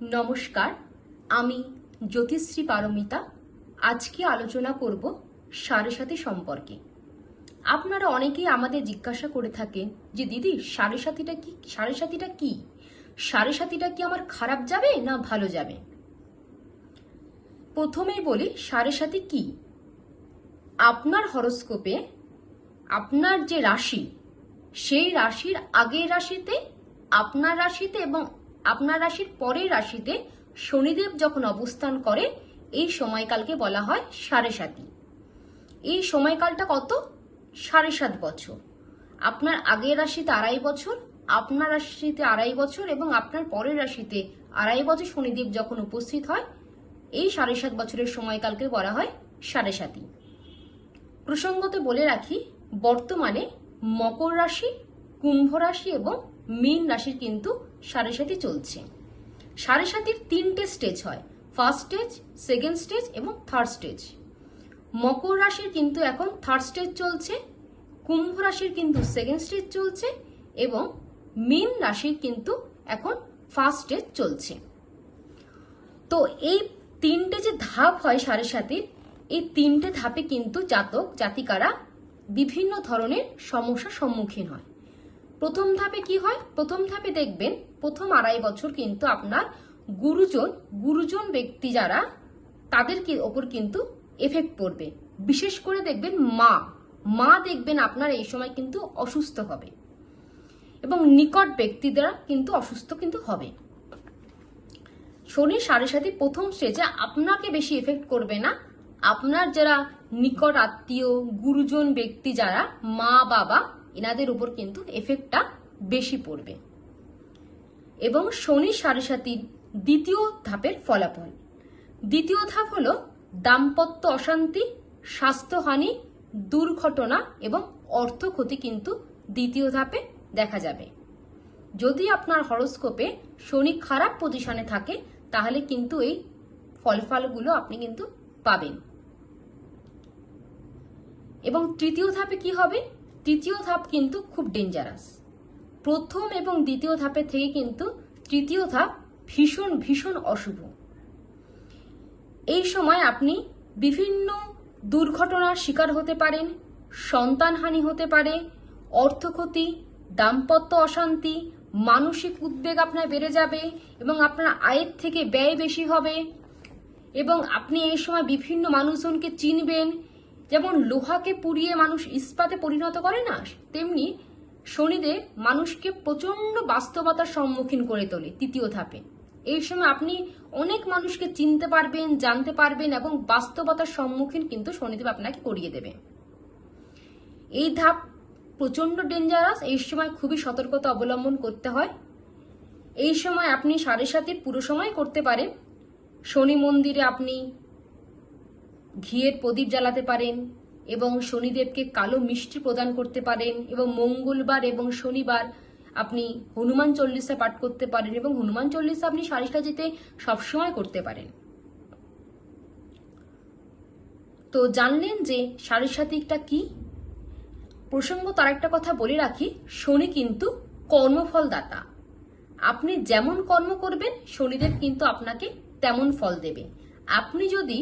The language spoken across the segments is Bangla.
নমস্কার, আমি জ্যোতিশ্রী পারমিতা। আজকে আলোচনা করব সাড়ে সাথী সম্পর্কে। আপনারা অনেকেই আমাদের জিজ্ঞাসা করে থাকেন যে, দিদি সাড়ে সাথীটা কি? সাড়ে সাথীটা কি? সাড়ে সাথীটা কি আমার খারাপ যাবে না ভালো যাবে? প্রথমেই বলি সাড়ে সাথী কি? আপনার হরস্কোপে আপনার যে রাশি, সেই রাশির আগের রাশিতে, আপনার রাশিতে এবং আপনার রাশির পরের রাশিতে শনিদেব যখন অবস্থান করে, এই সময়কালকে বলা হয় সাড়ে সাতি। এই সময়কালটা কত? সাড়ে সাত বছর। আপনার আগের রাশিতে আড়াই বছর, আপনার রাশিতে আড়াই বছর এবং আপনার পরের রাশিতে আড়াই বছর শনিদেব যখন উপস্থিত হয়, এই সাড়ে সাত বছরের সময়কালকে বলা হয় সাড়ে সাতি। প্রসঙ্গত বলে রাখি, বর্তমানে মকর রাশি, কুম্ভ রাশি এবং মীন রাশির কিন্তু সাড়ে সাথে চলছে। সাড়ে সাতির তিনটে স্টেজ হয়। ফার্স্ট স্টেজ সেকেন্ড স্টেজ এবং থার্ড স্টেজ মকর রাশির কিন্তু এখন থার্ড স্টেজ চলছে, কুম্ভ রাশির কিন্তু সেকেন্ড স্টেজ চলছে এবং মীন রাশির কিন্তু এখন ফার্স্ট স্টেজ চলছে। তো এই তিনটে যে ধাপ হয় সাড়ে সাতির, এই তিনটে ধাপে কিন্তু জাতক জাতিকারা বিভিন্ন ধরনের সমস্যার সম্মুখীন হয়। প্রথম ধাপে কি হয়? প্রথম ধাপে দেখবেন প্রথম আড়াই বছর কিন্তু আপনার গুরুজন গুরুজন ব্যক্তি যারা, তাদের ওপর কিন্তু এফেক্ট পড়বে। বিশেষ করে দেখবেন মা মা দেখবেন আপনার এই সময় কিন্তু অসুস্থ হবে। এবং নিকট ব্যক্তিরা কিন্তু অসুস্থ কিন্তু হবে। শনি সাড়ে সাথে প্রথম স্টেজে আপনাকে বেশি এফেক্ট করবে না। আপনার যারা নিকট আত্মীয়, গুরুজন ব্যক্তি যারা, মা, বাবা এনাদের উপর কিন্তু এফেক্টটা বেশি পড়বে। এবং শনি সাড়ে সাতির দ্বিতীয় ধাপের ফলাফল। দ্বিতীয় ধাপ হলো দাম্পত্য অশান্তি, স্বাস্থ্যহানি, দুর্ঘটনা এবং অর্থ ক্ষতি কিন্তু দ্বিতীয় ধাপে দেখা যাবে। যদি আপনার হরোস্কোপে শনি খারাপ পজিশনে থাকে, তাহলে কিন্তু এই ফলফলগুলো আপনি কিন্তু পাবেন। এবং তৃতীয় ধাপে কি হবে? তৃতীয় ধাপ কিন্তু খুব ডেঞ্জারাস প্রথম এবং দ্বিতীয় ধাপের থেকে কিন্তু তৃতীয় ধাপ ভীষণ ভীষণ অশুভ। এই সময় আপনি বিভিন্ন দুর্ঘটনার শিকার হতে পারেন, সন্তানহানি হতে পারে, অর্থক্ষতি, দাম্পত্য অশান্তি, মানসিক উদ্বেগ আপনার বেড়ে যাবে এবং আপনার আয়ের থেকে ব্যয় বেশি হবে এবং আপনি এই সময় বিভিন্ন মানুষজনকে চিনবেন যেমন লোহাকে পুড়িয়ে মানুষ ইস্পাতে পরিণত করে না, তেমনি শনিদেব মানুষকে প্রচণ্ড বাস্তবতার সম্মুখীন করে তোলে তৃতীয় ধাপে। এই সময় আপনি অনেক মানুষকে চিনতে পারবেন, জানতে পারবেন এবং বাস্তবতার সম্মুখীন কিন্তু শনিদেব আপনাকে করিয়ে দেবে। এই ধাপ প্রচণ্ড ডেঞ্জারাস এই সময় খুবই সতর্কতা অবলম্বন করতে হয়। এই সময় আপনি সাড়ে সাথে পুরো সময় করতে পারেন। শনি মন্দিরে আপনি ঘিয়ের প্রদীপ জ্বালাতে পারেন এবং শনিদেবকে কালো মিষ্টি প্রদান করতে পারেন এবং মঙ্গলবার এবং শনিবার আপনি হনুমান চল্লিশা পাঠ করতে পারেন এবং হনুমান চল্লিশা আপনি সাড়ে সাজিতে সবসময় করতে পারেন। তো জানলেন যে সাড়ে সাতিকটা কি? প্রসঙ্গ তার একটা কথা বলে রাখি, শনি কিন্তু কর্মফল দাতা আপনি যেমন কর্ম করবেন, শনিদেব কিন্তু আপনাকে তেমন ফল দেবে। আপনি যদি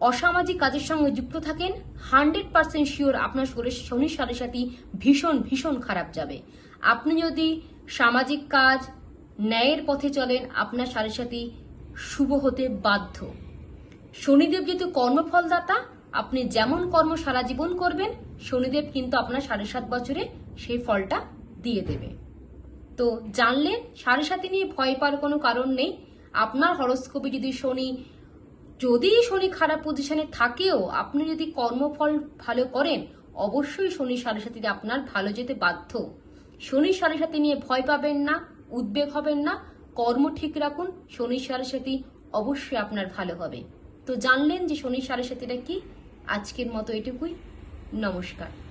অসামাজিক কাজের সঙ্গে যুক্ত থাকেন, হান্ড্রেড পার্সেন্ট শিওর আপনার শনির সাথে সাথে ভীষণ ভীষণ খারাপ যাবে। আপনি যদি সামাজিক কাজ, ন্যায়ের পথে চলেন, আপনার সাথে সাথে শুভ হতে বাধ্য। শনিদেব যেহেতু কর্মফলদাতা, আপনি যেমন কর্ম সারা জীবন করবেন, শনিদেব কিন্তু আপনার সাড়ে সাত বছরে সেই ফলটা দিয়ে দেবে। তো জানলেন সাড়ে সাথে নিয়ে ভয় পাওয়ার কোনো কারণ নেই। আপনার হরস্কোপে যদি শনি যদি শনি খারাপ পজিশনে থাকেও আপনি যদি কর্মফল ভালো করেন, অবশ্যই শনি সাড়ে সাথীতে আপনার ভালো যেতে বাধ্য। শনি সাড়ে সাথে নিয়ে ভয় পাবেন না, উদ্বেগ হবেন না, কর্ম ঠিক রাখুন, শনি সাড়ে সাথী অবশ্যই আপনার ভালো হবে। তো জানলেন যে শনি সাড়ে সাথীটা কি? আজকের মতো এটুকুই। নমস্কার।